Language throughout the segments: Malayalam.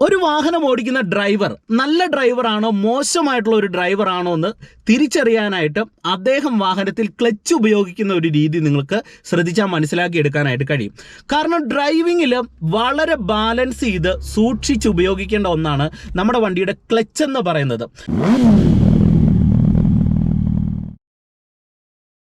ഒരു വാഹനം ഓടിക്കുന്ന ഡ്രൈവർ നല്ല ഡ്രൈവറാണോ മോശമായിട്ടുള്ള ഒരു ഡ്രൈവറാണോ എന്ന് തിരിച്ചറിയാനായിട്ട് അദ്ദേഹം വാഹനത്തിൽ ക്ലച്ച് ഉപയോഗിക്കുന്ന ഒരു രീതി നിങ്ങൾക്ക് ശ്രദ്ധിച്ചാൽ മനസ്സിലാക്കിയെടുക്കാനായിട്ട് കഴിയും. കാരണം ഡ്രൈവിങ്ങിൽ വളരെ ബാലൻസ് ചെയ്ത് സൂക്ഷിച്ച് ഉപയോഗിക്കേണ്ട ഒന്നാണ് നമ്മുടെ വണ്ടിയുടെ ക്ലച്ച് എന്ന് പറയുന്നത്.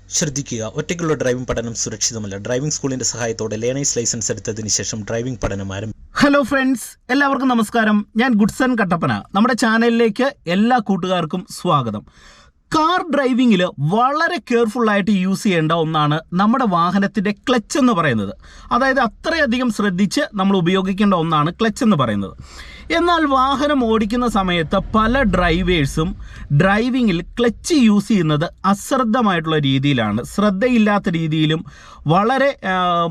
ശ്രദ്ധിക്കുക ഒറ്റയ്ക്കുള്ള ഡ്രൈവിംഗ് പഠനം സുരക്ഷിതമല്ല. ഡ്രൈവിംഗ് സ്കൂളിന്റെ സഹായത്തോടെ ലേണേഴ്സ് ലൈസൻസ് എടുത്തതിന് ശേഷം ഡ്രൈവിംഗ് പഠനം ആരംഭിക്കും ഹലോ ഫ്രണ്ട്സ് എല്ലാവർക്കും നമസ്കാരം. ഞാൻ ഗുഡ്സൺ കട്ടപ്പന. നമ്മുടെ ചാനലിലേക്ക് എല്ലാ കൂട്ടുകാർക്കും സ്വാഗതം. കാർ ഡ്രൈവിങ്ങിൽ വളരെ കെയർഫുൾ ആയിട്ട് യൂസ് ചെയ്യേണ്ട ഒന്നാണ് നമ്മുടെ വാഹനത്തിന്റെ ക്ലച്ച് എന്ന് പറയുന്നത്. അതായത് അത്രയധികം ശ്രദ്ധിച്ച് നമ്മൾ ഉപയോഗിക്കേണ്ട ഒന്നാണ് ക്ലച്ച് എന്ന് പറയുന്നത്. എന്നാൽ വാഹനം ഓടിക്കുന്ന സമയത്ത് പല ഡ്രൈവേഴ്സും ഡ്രൈവിങ്ങിൽ ക്ലച്ച് യൂസ് ചെയ്യുന്നത് അശ്രദ്ധമായിട്ടുള്ള രീതിയിലാണ്. ശ്രദ്ധയില്ലാത്ത രീതിയിലും വളരെ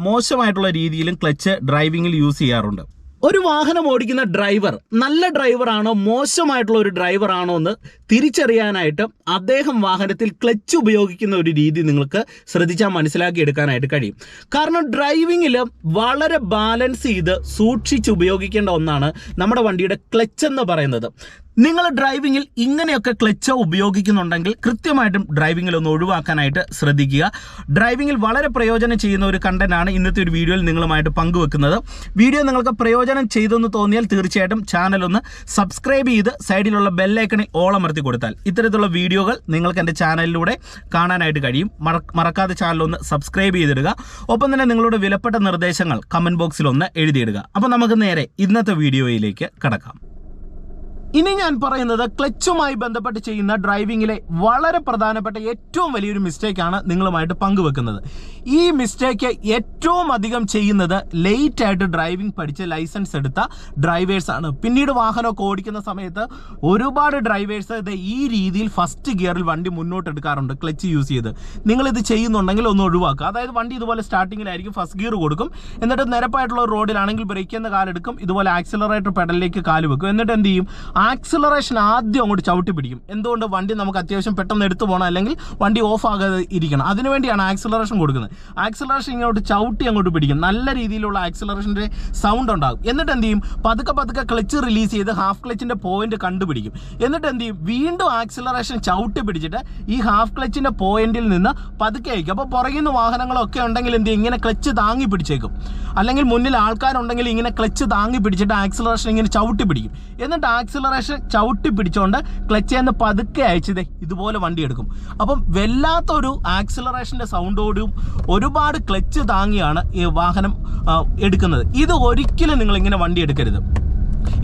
മോശമായിട്ടുള്ള രീതിയിലും ക്ലച്ച് ഡ്രൈവിങ്ങിൽ യൂസ് ചെയ്യാറുണ്ട്. ഒരു വാഹനം ഓടിക്കുന്ന ഡ്രൈവർ നല്ല ഡ്രൈവറാണോ മോശമായിട്ടുള്ള ഒരു ഡ്രൈവറാണോ എന്ന് തിരിച്ചറിയാനായിട്ട് അദ്ദേഹം വാഹനത്തിൽ ക്ലച്ച് ഉപയോഗിക്കുന്ന ഒരു രീതി നിങ്ങൾക്ക് ശ്രദ്ധിച്ചാൽ മനസ്സിലാക്കിയെടുക്കാനായിട്ട് കഴിയും. കാരണം ഡ്രൈവിങ്ങിൽ വളരെ ബാലൻസ് ചെയ്ത് സൂക്ഷിച്ച് ഉപയോഗിക്കേണ്ട ഒന്നാണ് നമ്മുടെ വണ്ടിയുടെ ക്ലച്ച് എന്ന് പറയുന്നത്. നിങ്ങൾ ഡ്രൈവിംഗിൽ ഇങ്ങനെയൊക്കെ ക്ലച്ച് ഉപയോഗിക്കുന്നുണ്ടെങ്കിൽ കൃത്യമായിട്ടും ഡ്രൈവിംഗിൽ ഒന്ന് ഒഴിവാക്കാനായിട്ട് ശ്രദ്ധിക്കുക. ഡ്രൈവിംഗിൽ വളരെ പ്രയോജനം ചെയ്യുന്ന ഒരു കണ്ടന്റാണ് ഇന്നത്തെ ഒരു വീഡിയോയിൽ നിങ്ങളുമായിട്ട് പങ്കുവെക്കുന്നത്. വീഡിയോ നിങ്ങൾക്ക് പ്രയോജനം ചെയ്തെന്ന് തോന്നിയാൽ തീർച്ചയായിട്ടും ചാനൽ ഒന്ന് സബ്സ്ക്രൈബ് ചെയ്ത് സൈഡിലുള്ള ബെല്ലൈക്കണിൽ ഓളമർത്തി കൊടുത്താൽ ഇത്തരത്തിലുള്ള വീഡിയോകൾ നിങ്ങൾക്ക് എന്റെ ചാനലിലൂടെ കാണാനായിട്ട് കഴിയും. മറക്കാതെ ചാനൽ ഒന്ന് സബ്സ്ക്രൈബ് ചെയ്തിടുക. ഒപ്പം തന്നെ നിങ്ങളുടെ വിലപ്പെട്ട നിർദ്ദേശങ്ങൾ കമന്റ് ബോക്സിൽ ഒന്ന് എഴുതിയിടുക. അപ്പോൾ നമുക്ക് നേരെ ഇന്നത്തെ വീഡിയോയിലേക്ക് കടക്കാം. ഇനി ഞാൻ പറയുന്നത് ക്ലച്ചുമായി ബന്ധപ്പെട്ട് ചെയ്യുന്ന ഡ്രൈവിങ്ങിലെ വളരെ പ്രധാനപ്പെട്ട ഏറ്റവും വലിയൊരു മിസ്റ്റേക്കാണ് നിങ്ങളുമായിട്ട് പങ്കുവെക്കുന്നത്. ഈ മിസ്റ്റേക്ക് ഏറ്റവും അധികം ചെയ്യുന്നത് ലേറ്റ് ആയിട്ട് ഡ്രൈവിംഗ് പഠിച്ച് ലൈസൻസ് എടുത്ത ഡ്രൈവേഴ്സ് ആണ് പിന്നീട് വാഹനമൊക്കെ ഓടിക്കുന്ന സമയത്ത് ഒരുപാട് ഡ്രൈവേഴ്സ് ഇത് ഈ രീതിയിൽ ഫസ്റ്റ് ഗിയറിൽ വണ്ടി മുന്നോട്ട് എടുക്കാറുണ്ട് ക്ലച്ച് യൂസ് ചെയ്ത്. നിങ്ങളിത് ചെയ്യുന്നുണ്ടെങ്കിൽ ഒന്ന് ഒഴിവാക്കുക. അതായത് വണ്ടി ഇതുപോലെ സ്റ്റാർട്ടിങ്ങിലായിരിക്കും ഫസ്റ്റ് ഗിയർ കൊടുക്കും. എന്നിട്ട് നിരപ്പായിട്ടുള്ള റോഡിലാണെങ്കിൽ ബ്രേക്ക് എന്ന കാലെടുക്കും. ഇതുപോലെ ആക്സിലറേറ്റർ പെഡലിലേക്ക് കാൽ വെക്കും. എന്നിട്ട് എന്ത് ചെയ്യും? ആക്സിലറേഷൻ ആദ്യം അങ്ങോട്ട് ചവിട്ടി പിടിക്കും. എന്തുകൊണ്ട്? വണ്ടി നമുക്ക് അത്യാവശ്യം പെട്ടെന്ന് എടുത്തു പോകണം അല്ലെങ്കിൽ വണ്ടി ഓഫ് ആകാതെ ഇരിക്കണം. അതിനുവേണ്ടിയാണ് ആക്സിലറേഷൻ കൊടുക്കുന്നത്. ആക്സിലറേഷൻ ഇങ്ങോട്ട് ചവിട്ടി അങ്ങോട്ട് പിടിക്കും. നല്ല രീതിയിലുള്ള ആക്സിലറേഷന്റെ സൗണ്ട് ഉണ്ടാകും. എന്നിട്ട് എന്ത് ചെയ്യും? പതുക്കെ പതുക്കെ ക്ലച്ച് റിലീസ് ചെയ്ത് ഹാഫ് ക്ലച്ചിന്റെ പോയിന്റ് കണ്ടുപിടിക്കും. എന്നിട്ട് എന്ത് ചെയ്യും? വീണ്ടും ആക്സിലറേഷൻ ചവിട്ടി പിടിച്ചിട്ട് ഈ ഹാഫ് ക്ലച്ചിന്റെ പോയിന്റിൽ നിന്ന് പതുക്കെ അയക്കും അപ്പോൾ പുറകിൽ നിന്ന് വാഹനങ്ങളൊക്കെ ഉണ്ടെങ്കിൽ എന്ത് ചെയ്യും? ഇങ്ങനെ ക്ലച്ച് താങ്ങി പിടിച്ചേക്കും. അല്ലെങ്കിൽ മുന്നിൽ ആൾക്കാരുണ്ടെങ്കിൽ ഇങ്ങനെ ക്ലച്ച് താങ്ങി പിടിച്ചിട്ട് ആക്സിലറേഷൻ ഇങ്ങനെ ചവിട്ടി പിടിക്കും. എന്നിട്ട് ആക്സിലറേഷൻ ചവിട്ടി പിടിച്ചുകൊണ്ട് ക്ലച്ച് നിന്ന് പതുക്കെ അയച്ചത് ഇതുപോലെ വണ്ടി എടുക്കും. അപ്പം വല്ലാത്തൊരു ആക്സിലറേഷന്റെ സൗണ്ടോടും ഒരുപാട് ക്ലച്ച് താങ്ങിയാണ് ഈ വാഹനം എടുക്കുന്നത്. ഇത് ഒരിക്കലും നിങ്ങൾ ഇങ്ങനെ വണ്ടി എടുക്കരുത്.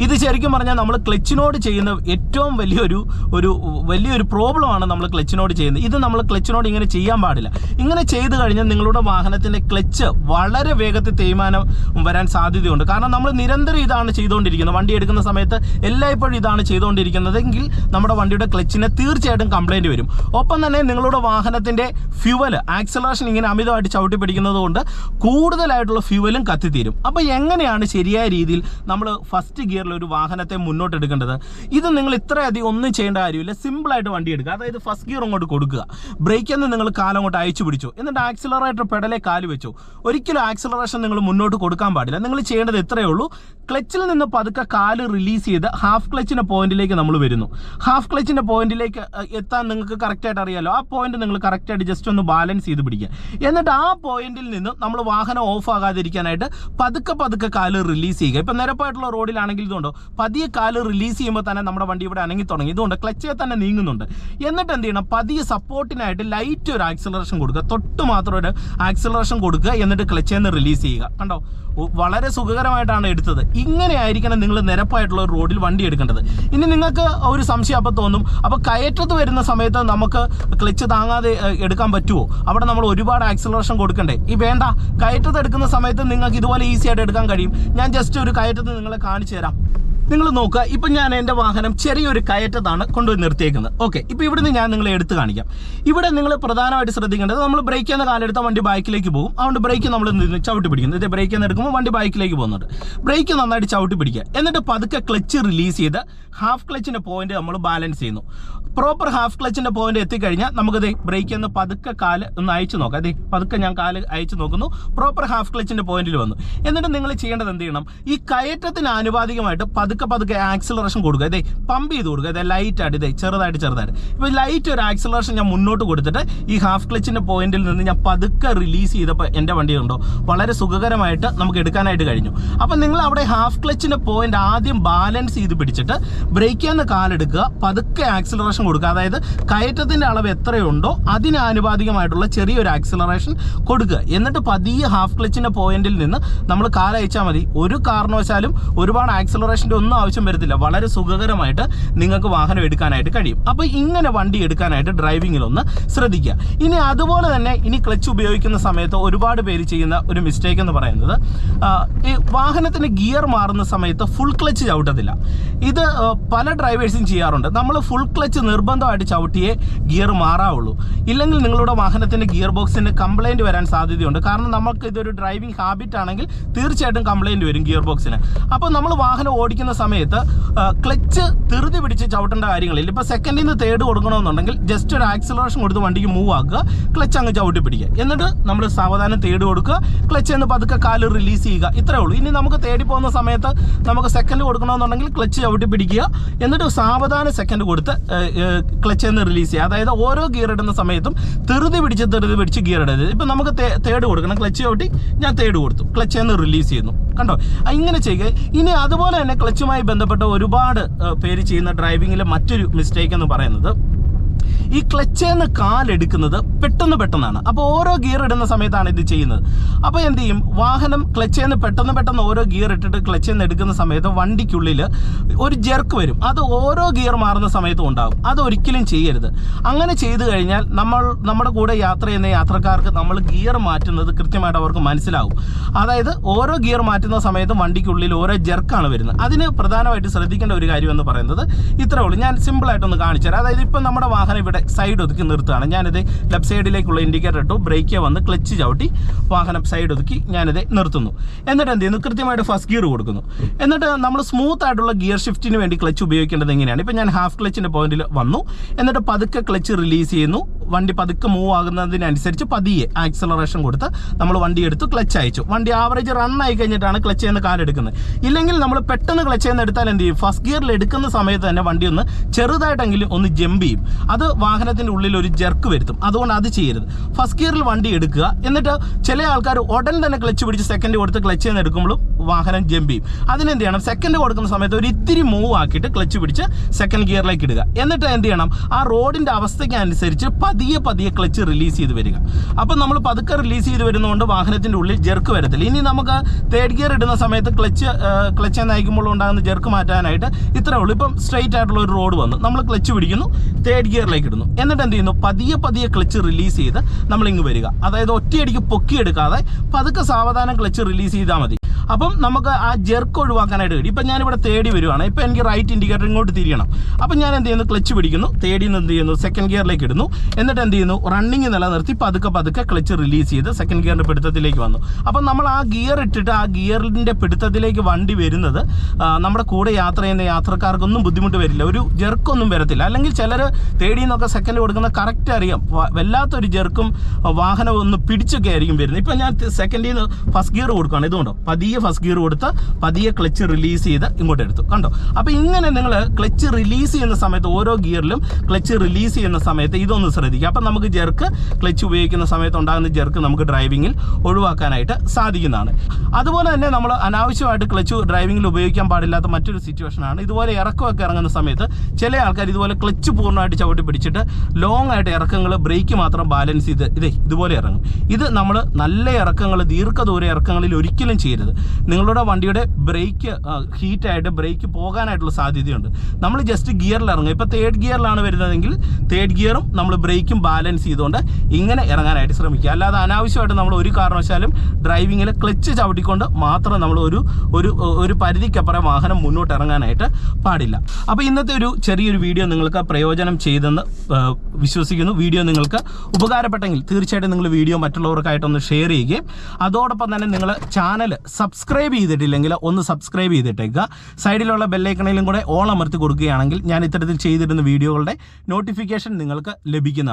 ഇത് ശരിക്കും പറഞ്ഞാൽ നമ്മൾ ക്ലച്ചിനോട് ചെയ്യുന്ന ഏറ്റവും വലിയൊരു ഒരു വലിയൊരു പ്രോബ്ലമാണ് നമ്മൾ ക്ലച്ചിനോട് ചെയ്യുന്നത്. ഇത് നമ്മൾ ക്ലച്ചിനോട് ഇങ്ങനെ ചെയ്യാൻ പാടില്ല. ഇങ്ങനെ ചെയ്തു കഴിഞ്ഞാൽ നിങ്ങളുടെ വാഹനത്തിന്റെ ക്ലച്ച് വളരെ വേഗത്തിൽ തേയ്മാനം വരാൻ സാധ്യതയുണ്ട്. കാരണം നമ്മൾ നിരന്തരം ഇതാണ് ചെയ്തുകൊണ്ടിരിക്കുന്നത്. വണ്ടി എടുക്കുന്ന സമയത്ത് എല്ലായ്പ്പോഴും ഇതാണ് ചെയ്തുകൊണ്ടിരിക്കുന്നതെങ്കിൽ നമ്മുടെ വണ്ടിയുടെ ക്ലച്ചിനെ തീർച്ചയായിട്ടും കംപ്ലൈന്റ് വരും. ഒപ്പം തന്നെ നിങ്ങളുടെ വാഹനത്തിന്റെ ഫ്യുവൽ ആക്സലറേഷൻ ഇങ്ങനെ അമിതമായിട്ട് ചവിട്ടി പിടിക്കുന്നത് കൊണ്ട് കൂടുതലായിട്ടുള്ള ഫ്യുവലും കത്തിത്തീരും. അപ്പോൾ എങ്ങനെയാണ് ശരിയായ രീതിയിൽ നമ്മൾ ഫസ്റ്റ് ഗിയറിൽ ഒരു വാഹനത്തെ മുന്നോട്ട് എടുക്കേണ്ടത് ഇത് നിങ്ങൾ ഇത്രയധികം ഒന്നും ചെയ്യേണ്ട കാര്യമില്ല. സിമ്പിളായിട്ട് വണ്ടി എടുക്കുക. അതായത് ഫസ്റ്റ് ഗിയർ അങ്ങോട്ട് കൊടുക്കുക. ബ്രേക്കിൽ നിന്ന് നിങ്ങൾ കാലം അങ്ങോട്ട് അയച്ചു പിടിച്ചു. എന്നിട്ട് ആക്സിലറേറ്റർ പെടലെ കാൽ വെച്ചു. ഒരിക്കലും ആക്സിലറേഷൻ നിങ്ങൾ മുന്നോട്ട് കൊടുക്കാൻ പാടില്ല. നിങ്ങൾ ചെയ്യേണ്ടത് ഇത്രയേ ഉള്ളൂ. ക്ലച്ചിൽ നിന്ന് പതുക്കെ കാൽ റിലീസ് ചെയ്ത് ഹാഫ് ക്ലച്ചിന്റെ പോയിന്റിലേക്ക് നമ്മൾ വരുന്നു. ഹാഫ് ക്ലച്ചിന്റെ പോയിന്റിലേക്ക് എത്താൻ നിങ്ങൾക്ക് കറക്റ്റായിട്ട് അറിയാലോ. ആ പോയിന്റ് നിങ്ങൾ കറക്റ്റായിട്ട് ജസ്റ്റ് ഒന്ന് ബാലൻസ് ചെയ്ത് പിടിക്കുക. എന്നിട്ട് ആ പോയിന്റിൽ നിന്ന് നമ്മൾ വാഹനം ഓഫ് ആകാതിരിക്കാനായിട്ട് പതുക്കെ പതുക്കെ കാൽ റിലീസ് ചെയ്യുക. ഇപ്പം നിരപ്പായിട്ടുള്ള റോഡിലാണെങ്കിൽ ഇതുകൊണ്ടോ പതിയെ കാൽ റിലീസ് ചെയ്യുമ്പോൾ തന്നെ നമ്മുടെ വണ്ടി ഇവിടെ അനങ്ങി തുടങ്ങി. ഇതുകൊണ്ട് ക്ലച്ചേ തന്നെ നീങ്ങുന്നുണ്ട്. എന്നിട്ട് എന്ത് ചെയ്യണം? പതിയെ സപ്പോർട്ടിനായിട്ട് ലൈറ്റ് ഒരു ആക്സിലറേഷൻ കൊടുക്കുക. തൊട്ട് മാത്രം ഒരു ആക്സിലറേഷൻ കൊടുക്കുക. എന്നിട്ട് ക്ലച്ച് നിന്ന് റിലീസ് ചെയ്യുക. കണ്ടോ? വളരെ സുഖകരമായിട്ടാണ് എടുത്തത്. ഇങ്ങനെ ആയിരിക്കണം നിങ്ങൾ നിരപ്പായിട്ടുള്ള ഒരു റോഡിൽ വണ്ടി എടുക്കേണ്ടത്. ഇനി നിങ്ങൾക്ക് ഒരു സംശയം അപ്പോൾ തോന്നും. അപ്പോൾ കയറ്റത്ത് വരുന്ന സമയത്ത് നമുക്ക് ക്ലച്ച് താങ്ങാതെ എടുക്കാൻ പറ്റുമോ അവിടെ നമ്മൾ ഒരുപാട് ആക്സിലറേഷൻ കൊടുക്കണ്ടേ? ഈ വേണ്ട. കയറ്റത്ത് എടുക്കുന്ന സമയത്ത് നിങ്ങൾക്ക് ഇതുപോലെ ഈസി ആയിട്ട് എടുക്കാൻ കഴിയും. ഞാൻ ജസ്റ്റ് ഒരു കയറ്റത്ത് നിങ്ങളെ കാണിച്ചു തരാം. നിങ്ങൾ നോക്കുക ഇപ്പം ഞാൻ എന്റെ വാഹനം ചെറിയൊരു കയറ്റത്താണ് കൊണ്ടുപോയി നിർത്തിയേക്കുന്നത്. ഓക്കെ ഇപ്പോൾ ഇവിടുന്ന് ഞാൻ നിങ്ങളെ എടുത്ത് കാണിക്കാം. ഇവിടെ നിങ്ങൾ പ്രധാനമായിട്ട് ശ്രദ്ധിക്കേണ്ടത് നമ്മൾ ബ്രേക്ക് ചെയ്യുന്ന കാലെടുത്ത വണ്ടി ബാക്കിലേക്ക് പോകും. അതുകൊണ്ട് ബ്രേക്ക് നമ്മൾ? ചവിട്ടി പിടിക്കുന്നു. ഇത് ബ്രേക്ക് എന്ന് എടുക്കുമ്പോൾ വണ്ടി ബാക്കിലേക്ക് പോകുന്നുണ്ട്. ബ്രേക്ക് നന്നായിട്ട് ചവിട്ടി പിടിക്കുക. എന്നിട്ട് പതുക്കെ ക്ലച്ച് റിലീസ് ചെയ്ത് ഹാഫ് ക്ലച്ചിന്റെ പോയിന്റ് നമ്മൾ ബാലൻസ് ചെയ്യുന്നു. പ്രോപ്പർ ഹാഫ് ക്ലച്ചിന്റെ പോയിന്റ് എത്തിക്കഴിഞ്ഞാൽ നമുക്കത് ബ്രേക്ക് എന്ന് പതുക്കെ കാൽ ഒന്ന് അയച്ചു നോക്കാം. അതെ പതുക്കെ ഞാൻ കാൽ അയച്ചു നോക്കുന്നു. പ്രോപ്പർ ഹാഫ് ക്ലച്ചിന്റെ പോയിന്റിൽ വന്നു. എന്നിട്ട് നിങ്ങൾ ചെയ്യേണ്ടത് എന്ത് ചെയ്യണം? ഈ കയറ്റത്തിന് ആനുപാതികമായിട്ട് പതുക്കെ പതുക്കെ പതുക്കെ ആക്സിലറേഷൻ കൊടുക്കുക. ഇതേ പമ്പ് ചെയ്ത് കൊടുക്കുക. ഇതേ ലൈറ്റ് ആയിട്ട് ഇതേ ചെറുതായിട്ട് ചെറുതായിട്ട്. ഇപ്പോൾ ലൈറ്റ് ഒരു ആക്സിലറേഷൻ ഞാൻ മുന്നോട്ട് കൊടുത്തിട്ട് ഈ ഹാഫ് ക്ലച്ചിന്റെ പോയിന്റിൽ നിന്ന് ഞാൻ പതുക്കെ റിലീസ് ചെയ്തപ്പോൾ എന്റെ വണ്ടി ഉണ്ടോ വളരെ സുഖകരമായിട്ട് നമുക്ക് എടുക്കാനായിട്ട് കഴിഞ്ഞു. അപ്പം നിങ്ങൾ അവിടെ ഹാഫ് ക്ലച്ചിന്റെ പോയിന്റ് ആദ്യം ബാലൻസ് ചെയ്ത് പിടിച്ചിട്ട് ബ്രേക്ക് ചെയ്യുന്ന കാലെടുക്കുക പതുക്കെ ആക്സിലറേഷൻ കൊടുക്കുക. അതായത് കയറ്റത്തിന്റെ അളവ് എത്രയുണ്ടോ അതിന് ആനുപാതികമായിട്ടുള്ള ചെറിയൊരു ആക്സിലറേഷൻ കൊടുക്കുക. എന്നിട്ട് പതിയെ ഹാഫ് ക്ലച്ചിന്റെ പോയിന്റിൽ നിന്ന് നമ്മൾ കാലയച്ചാൽ മതി. ഒരു കാരണവശാലും ഒരുപാട് ആക്സിലറേഷന്റെ ഒന്നും ആവശ്യം വരത്തില്ല. വളരെ സുഖകരമായിട്ട് നിങ്ങൾക്ക് വാഹനം എടുക്കാനായിട്ട് കഴിയും. അപ്പോൾ ഇങ്ങനെ വണ്ടി എടുക്കാനായിട്ട് ഡ്രൈവിങ്ങിൽ ഒന്ന് ശ്രദ്ധിക്കുക. ഇനി അതുപോലെ തന്നെ ഇനി ക്ലച്ച് ഉപയോഗിക്കുന്ന സമയത്ത് ഒരുപാട് പേര് ചെയ്യുന്ന ഒരു മിസ്റ്റേക്ക് എന്ന് പറയുന്നത് ഈ വാഹനത്തിന് ഗിയർ മാറുന്ന സമയത്ത് ഫുൾ ക്ലച്ച് ചവിട്ടത്തില്ല. ഇത് പല ഡ്രൈവേഴ്സും ചെയ്യാറുണ്ട്. നമ്മൾ ഫുൾ ക്ലച്ച് നിർബന്ധമായിട്ട് ചവിട്ടിയേ ഗിയർ മാറാവുള്ളൂ. ഇല്ലെങ്കിൽ നിങ്ങളുടെ വാഹനത്തിന്റെ ഗിയർ ബോക്സിന് കംപ്ലൈന്റ് വരാൻ സാധ്യതയുണ്ട്. കാരണം നമുക്ക് ഇതൊരു ഡ്രൈവിംഗ് ഹാബിറ്റ് ആണെങ്കിൽ തീർച്ചയായിട്ടും കംപ്ലൈന്റ് വരും ഗിയർ ബോക്സിന്. അപ്പോൾ നമ്മൾ വാഹനം ഓടിക്കുന്ന സമയത്ത് ക്ലച്ച് തെറുതി പിടിച്ച് ചവിട്ടേണ്ട കാര്യങ്ങളിൽ ഇപ്പോൾ സെക്കൻഡിൽ നിന്ന് തേർഡ് കൊടുക്കണമെന്നുണ്ടെങ്കിൽ ജസ്റ്റ് ഒരു ആക്സിലറേഷൻ കൊടുത്ത് വണ്ടിക്ക് മൂവ് ആക്കുക ക്ലച്ച് അങ്ങ് ചവിട്ടി പിടിക്കുക. എന്നിട്ട് നമ്മൾ സാവധാനം തേർഡ് കൊടുക്കുക ക്ലച്ച് എന്ന് പതുക്കെ കാൽ റിലീസ് ചെയ്യുക. ഇത്രേ ഉള്ളൂ. ഇനി നമുക്ക് തേടി പോകുന്ന സമയത്ത് നമുക്ക് സെക്കൻഡ് കൊടുക്കണമെന്നുണ്ടെങ്കിൽ ക്ലച്ച് ചവിട്ടി പിടിക്കുക. എന്നിട്ട് സാവധാനം സെക്കൻഡ് കൊടുത്ത് ക്ലച്ച് എന്ന് റിലീസ് ചെയ്യുക. അതായത് ഓരോ ഗിയർ ഇടുന്ന സമയത്തും തെറുതി പിടിച്ച് തെറുതി പിടിച്ച് ഗിയർ ഇടരുത്. ഇപ്പം നമുക്ക് തേർഡ് കൊടുക്കണം. ക്ലച്ച് ചവിട്ടി ഞാൻ തേർഡ് കൊടുത്തു. ക്ലച്ച് എന്ന് റിലീസ് ചെയ്യുന്നു. കണ്ടോ? ഇങ്ങനെ ചെയ്യുക. ഇനി അതുപോലെ തന്നെ ക്ലച്ചുമായി ബന്ധപ്പെട്ട ഒരുപാട് പേര് ചെയ്യുന്ന ഡ്രൈവിങ്ങിലെ മറ്റൊരു മിസ്റ്റേക്ക് എന്ന് പറയുന്നത് ഈ ക്ലച്ചേന്ന് കാലെടുക്കുന്നത് പെട്ടെന്ന് പെട്ടെന്നാണ്. അപ്പോൾ ഓരോ ഗിയർ ഇടുന്ന സമയത്താണ് ഇത് ചെയ്യുന്നത്. അപ്പോൾ എന്ത് ചെയ്യും? വാഹനം ക്ലച്ചേന്ന് പെട്ടെന്ന് പെട്ടെന്ന് ഓരോ ഗിയർ ഇട്ടിട്ട് ക്ലച്ചേന്ന് എടുക്കുന്ന സമയത്ത് വണ്ടിക്കുള്ളിൽ ഒരു ജെർക്ക് വരും. അത് ഓരോ ഗിയർ മാറുന്ന സമയത്തും ഉണ്ടാകും. അത് ഒരിക്കലും ചെയ്യരുത്. അങ്ങനെ ചെയ്തു കഴിഞ്ഞാൽ നമ്മൾ നമ്മുടെ കൂടെ യാത്ര ചെയ്യുന്ന യാത്രക്കാർക്ക് നമ്മൾ ഗിയർ മാറ്റുന്നത് കൃത്യമായിട്ട് അവർക്ക് മനസ്സിലാവും. അതായത് ഓരോ ഗിയർ മാറ്റുന്ന സമയത്ത് വണ്ടിക്കുള്ളിൽ ഓരോ ജെർക്കാണ് വരുന്നത്. അതിന് പ്രധാനമായിട്ട് ശ്രദ്ധിക്കേണ്ട ഒരു കാര്യം എന്ന് പറയുന്നത് ഇത്രേ ഉള്ളൂ. ഞാൻ സിമ്പിളായിട്ടൊന്ന് കാണിച്ചു തരാം. അതായത് ഇപ്പം നമ്മുടെ വാഹനം ഇവിടെ സൈഡ് ഒതുക്കി നിർത്തുകയാണ്. ഞാനിത് ലെഫ്റ്റ് സൈഡിലേക്കുള്ള ഇൻഡിക്കേറ്റർ ഇട്ടു. ബ്രേക്ക് വന്ന് ക്ലച്ച് ചവിട്ടി വാഹനം സൈഡ് ഒതുക്കി ഞാനിത് നിർത്തുന്നു. എന്നിട്ട് എന്ത് ചെയ്യുന്നു? കൃത്യമായിട്ട് ഫസ്റ്റ് ഗിയർ കൊടുക്കുന്നു. എന്നിട്ട് നമ്മൾ സ്മൂത്ത് ആയിട്ടുള്ള ഗിയർ ഷിഫ്റ്റിന് വേണ്ടി ക്ലച്ച് ഉപയോഗിക്കേണ്ടത് എങ്ങനെയാണ്? ഇപ്പം ഞാൻ ഹാഫ് ക്ലച്ചിന്റെ പോയിന്റിൽ വന്നു. എന്നിട്ട് പതുക്കെ ക്ലച്ച് റിലീസ് ചെയ്യുന്നു. വണ്ടി പതുക്കെ മൂവ് ആകുന്നതിനനുസരിച്ച് പതിയെ ആക്സലറേഷൻ കൊടുത്ത് നമ്മൾ വണ്ടി എടുത്ത് ക്ലച്ച് അയച്ചു. വണ്ടി ആവറേജ് റൺ ആയി കഴിഞ്ഞിട്ടാണ് ക്ലച്ച് ചെയ്യുന്ന കാലെടുക്കുന്നത് ഇല്ലെങ്കിൽ നമ്മൾ പെട്ടെന്ന് ക്ലച്ച് ചെയ്യുന്ന എടുത്താൽ എന്ത് ചെയ്യും? ഫസ്റ്റ് ഗിയറിൽ എടുക്കുന്ന സമയത്ത് തന്നെ വണ്ടി ഒന്ന് ചെറുതായിട്ടെങ്കിലും ഒന്ന് ജമ്പ് ചെയ്യും. അത് വാഹനത്തിന്റെ ഉള്ളിൽ ഒരു ജർക്ക് വരുത്തും. അതുകൊണ്ട് അത് ചെയ്യരുത്. ഫസ്റ്റ് ഗിയറിൽ വണ്ടി എടുക്കുക. എന്നിട്ട് ചില ആൾക്കാർ ഉടൻ തന്നെ ക്ലച്ച് പിടിച്ച് സെക്കൻഡ് കൊടുത്ത് ക്ലച്ച് ചെയ്യുന്ന എടുക്കുമ്പോഴും വാഹനം ജമ്പ് ചെയ്യും. അതിനെന്ത് ചെയ്യണം? സെക്കൻഡ് കൊടുക്കുന്ന സമയത്ത് ഒരു ഇത്തിരി മൂവ് ആക്കിയിട്ട് ക്ലച്ച് പിടിച്ച് സെക്കൻഡ് ഗിയറിലേക്ക് ഇടുക. എന്നിട്ട് എന്ത് ചെയ്യണം? ആ റോഡിന്റെ അവസ്ഥയ്ക്ക് അനുസരിച്ച് പതിയെ പതിയെ ക്ലച്ച് റിലീസ് ചെയ്ത് വരിക. അപ്പം നമ്മൾ പതുക്കെ റിലീസ് ചെയ്ത് വരുന്നതുകൊണ്ട് വാഹനത്തിന്റെ ഉള്ളിൽ ജെർക്ക് വരത്തില്ല. ഇനി നമുക്ക് തേർഡ് ഗിയർ ഇടുന്ന സമയത്ത് ക്ലച്ച് ക്ലച്ച് നയിക്കുമ്പോൾ ഉണ്ടാകുന്ന ജെർക്ക് മാറ്റാനായിട്ട് ഇത്രേ ഉള്ളൂ. ഇപ്പം സ്ട്രെയിറ്റ് ആയിട്ടുള്ള ഒരു റോഡ് വന്നു. നമ്മൾ ക്ലച്ച് പിടിക്കുന്നു. തേർഡ് ഗിയറിലേക്ക് ഇടുന്നു. എന്നിട്ട് എന്ത് ചെയ്യുന്നു? പതിയെ പതിയെ ക്ലച്ച് റിലീസ് ചെയ്ത് നമ്മൾ ഇങ്ങ് വരിക. അതായത് ഒറ്റയടിക്ക് പൊക്കിയെടുക്കാതെ പതുക്കെ സാവധാനം ക്ലച്ച് റിലീസ് ചെയ്താൽ മതി. അപ്പം നമുക്ക് ആ ജെർക്ക് ഒഴിവാക്കാനായിട്ട് കഴിയും ഇപ്പം ഞാനിവിടെ തേടി വരുവാണ്. ഇപ്പം എനിക്ക് റൈറ്റ് ഇൻഡിക്കേറ്റർ ഇങ്ങോട്ട് തിരിയണം. അപ്പം ഞാൻ എന്ത് ചെയ്യുന്നു? ക്ലച്ച് പിടിക്കുന്നു. തേടി നിന്ന് എന്ത് ചെയ്യുന്നു? സെക്കൻഡ് ഗിയറിലേക്ക് ഇടുന്നു. എന്നിട്ട് എന്ത് ചെയ്യുന്നു? റണ്ണിങ് നിലനിർത്തി പതുക്കെ പതുക്കെ ക്ലച്ച് റിലീസ് ചെയ്ത് സെക്കൻഡ് ഗിയറിന്റെ പിടുത്തത്തിലേക്ക് വന്നു. അപ്പം നമ്മൾ ആ ഗിയർ ഇട്ടിട്ട് ആ ഗിയറിന്റെ പിടുത്തത്തിലേക്ക് വണ്ടി വരുന്നത് നമ്മുടെ കൂടെ യാത്ര ചെയ്യുന്ന യാത്രക്കാർക്കൊന്നും ബുദ്ധിമുട്ട് വരില്ല. ഒരു ജെർക്കൊന്നും വരത്തില്ല. അല്ലെങ്കിൽ ചിലർ തേടി നിന്നൊക്കെ സെക്കൻഡ് കൊടുക്കുന്ന കറക്റ്റ് അറിയാം. വല്ലാത്തൊരു ജെർക്കും വാഹനം ഒന്ന് പിടിച്ചൊക്കെ ആയിരിക്കും വരുന്നത്. ഇപ്പം ഞാൻ സെക്കൻഡിൽ നിന്ന് ഫസ്റ്റ് ഗിയർ കൊടുക്കുകയാണ്. ഇതുകൊണ്ടോ? പതിയെ ഫസ്റ്റ് ഗിയർ കൊടുത്ത് പതിയെ ക്ലച്ച് റിലീസ് ചെയ്ത് ഇങ്ങോട്ട് എടുത്തു. കണ്ടോ? അപ്പോൾ ഇങ്ങനെ നിങ്ങൾ ക്ലച്ച് റിലീസ് ചെയ്യുന്ന സമയത്ത് ഓരോ ഗിയറിലും ക്ലച്ച് റിലീസ് ചെയ്യുന്ന സമയത്ത് ഇതൊന്ന് ശ്രദ്ധിക്കുക. അപ്പം നമുക്ക് ജെർക്ക് ക്ലച്ച് ഉപയോഗിക്കുന്ന സമയത്ത് ഉണ്ടാകുന്ന ജെർക്ക് നമുക്ക് ഡ്രൈവിങ്ങിൽ ഒഴിവാക്കാനായിട്ട് സാധിക്കുന്നതാണ്. അതുപോലെ തന്നെ നമ്മൾ അനാവശ്യമായിട്ട് ക്ലച്ച് ഡ്രൈവിങ്ങിൽ ഉപയോഗിക്കാൻ പാടില്ലാത്ത മറ്റൊരു സിറ്റുവേഷനാണ് ഇതുപോലെ ഇറക്കമൊക്കെ ഇറങ്ങുന്ന സമയത്ത് ചില ആൾക്കാർ ഇതുപോലെ ക്ലച്ച് പൂർണമായിട്ട് ചവിട്ടി പിടിച്ചിട്ട് ലോങ് ആയിട്ട് ഇറക്കങ്ങൾ ബ്രേക്ക് മാത്രം ബാലൻസ് ചെയ്ത് ഇതേ ഇതുപോലെ ഇറങ്ങും. ഇത് നമ്മൾ നല്ല ഇറക്കങ്ങൾ ദീർഘദൂര ഇറക്കങ്ങളിൽ ഒരിക്കലും ചെയ്യരുത്. നിങ്ങളുടെ വണ്ടിയുടെ ബ്രേക്ക് ഹീറ്റായിട്ട് ബ്രേക്ക് പോകാനായിട്ടുള്ള സാധ്യതയുണ്ട്. നമ്മൾ ജസ്റ്റ് ഗിയറിൽ ഇറങ്ങും. ഇപ്പോൾ തേർഡ് ഗിയറിലാണ് വരുന്നതെങ്കിൽ തേർഡ് ഗിയറും നമ്മൾ ബ്രേക്കും ബാലൻസ് ചെയ്തുകൊണ്ട് ഇങ്ങനെ ഇറങ്ങാനായിട്ട് ശ്രമിക്കുക. അല്ലാതെ അനാവശ്യമായിട്ട് നമ്മൾ ഒരു കാരണവശാലും ഡ്രൈവിങ്ങിൽ ക്ലച്ച് ചവിട്ടിക്കൊണ്ട് മാത്രം നമ്മൾ ഒരു ഒരു ഒരു പരിധിക്കപ്പുറം വാഹനം മുന്നോട്ട് ഇറങ്ങാനായിട്ട് പാടില്ല. അപ്പോൾ ഇന്നത്തെ ഒരു ചെറിയൊരു വീഡിയോ നിങ്ങൾക്ക് പ്രയോജനം ചെയ്തെന്ന് വിശ്വസിക്കുന്നു. വീഡിയോ നിങ്ങൾക്ക് ഉപകാരപ്പെട്ടെങ്കിൽ തീർച്ചയായിട്ടും നിങ്ങൾ വീഡിയോ മറ്റുള്ളവർക്കായിട്ടൊന്ന് ഷെയർ ചെയ്യുകയും അതോടൊപ്പം തന്നെ നിങ്ങൾ ചാനൽ സബ്സ്ക്രൈബ് ചെയ്തിട്ടില്ലെങ്കിൽ ഒന്ന് സബ്സ്ക്രൈബ് ചെയ്തിട്ടേക്കുക സൈഡിലുള്ള ബെല്ലൈക്കണിലും കൂടെ ഓൾ അമർത്തി കൊടുക്കുകയാണെങ്കിൽ ഞാൻ ഇത്തരത്തിൽ ചെയ്തിരുന്ന വീഡിയോകളുടെ നോട്ടിഫിക്കേഷൻ നിങ്ങൾക്ക് ലഭിക്കുന്നതാണ്.